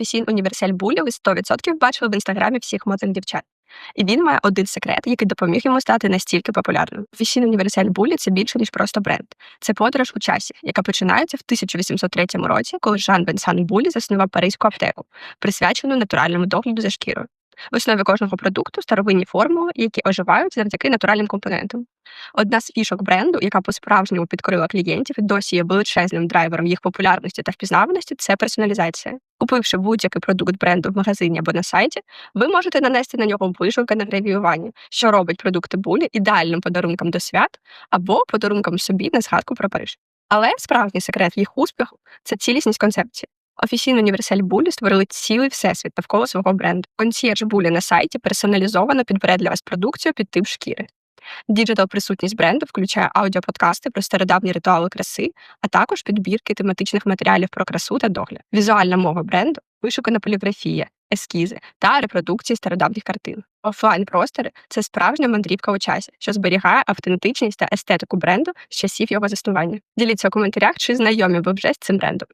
Офіційний універсель Булі ви 100% бачили в інстаграмі всіх модних дівчат. І він має один секрет, який допоміг йому стати настільки популярним. Офіційний універсель Булі це більше ніж просто бренд. Це подорож у часі, яка починається в 1803 році, коли Жан Бенсан Булі заснував паризьку аптеку, присвячену натуральному догляду за шкірою. В основі кожного продукту старовинні формули, які оживають завдяки натуральним компонентам. Одна з фішок бренду, яка по-справжньому підкорила клієнтів і досі є величезним драйвером їх популярності та впізнаваності, це персоналізація. Купивши будь-який продукт бренду в магазині або на сайті, ви можете нанести на нього вишивки на гравіювання, що робить продукти булі ідеальним подарунком до свят або подарунком собі на згадку про Париж. Але справжній секрет їх успіху це цілісність концепції. Офіційно універсель Булі створили цілий всесвіт навколо свого бренду. Консьєрж Булі на сайті персоналізовано підбере для вас продукцію під тип шкіри. Діджитал присутність бренду включає аудіоподкасти про стародавні ритуали краси, а також підбірки тематичних матеріалів про красу та догляд. Візуальна мова бренду, вишукана поліграфія, ескізи та репродукції стародавніх картин. Офлайн простори це справжня мандрівка у часі, що зберігає автентичність та естетику бренду з часів його заснування. Діліться у коментарях, чи знайомі ви вже з цим брендом.